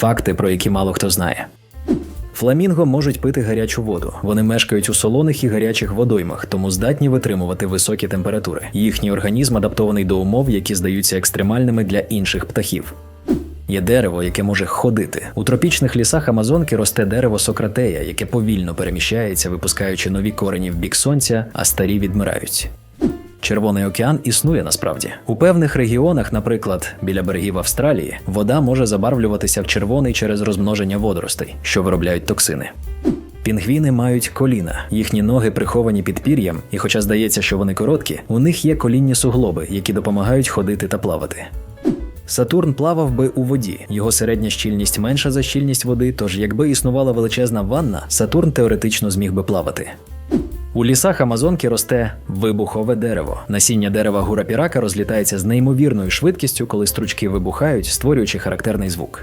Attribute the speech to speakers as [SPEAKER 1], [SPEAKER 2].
[SPEAKER 1] Факти, про які мало хто знає. Фламінго можуть пити гарячу воду. Вони мешкають у солоних і гарячих водоймах, тому здатні витримувати високі температури. Їхній організм адаптований до умов, які здаються екстремальними для інших птахів. Є дерево, яке може ходити. У тропічних лісах Амазонки росте дерево Сократея, яке повільно переміщається, випускаючи нові корені в бік сонця, а старі відмирають. Червоний океан існує насправді. У певних регіонах, наприклад, біля берегів Австралії, вода може забарвлюватися в червоний через розмноження водоростей, що виробляють токсини. Пінгвіни мають коліна, їхні ноги приховані під пір'ям, і хоча здається, що вони короткі, у них є колінні суглоби, які допомагають ходити та плавати. Сатурн плавав би у воді, його середня щільність менша за щільність води, тож якби існувала величезна ванна, Сатурн теоретично зміг би плавати. У лісах Амазонки росте вибухове дерево. Насіння дерева гурапірака розлітається з неймовірною швидкістю, коли стручки вибухають, створюючи характерний звук.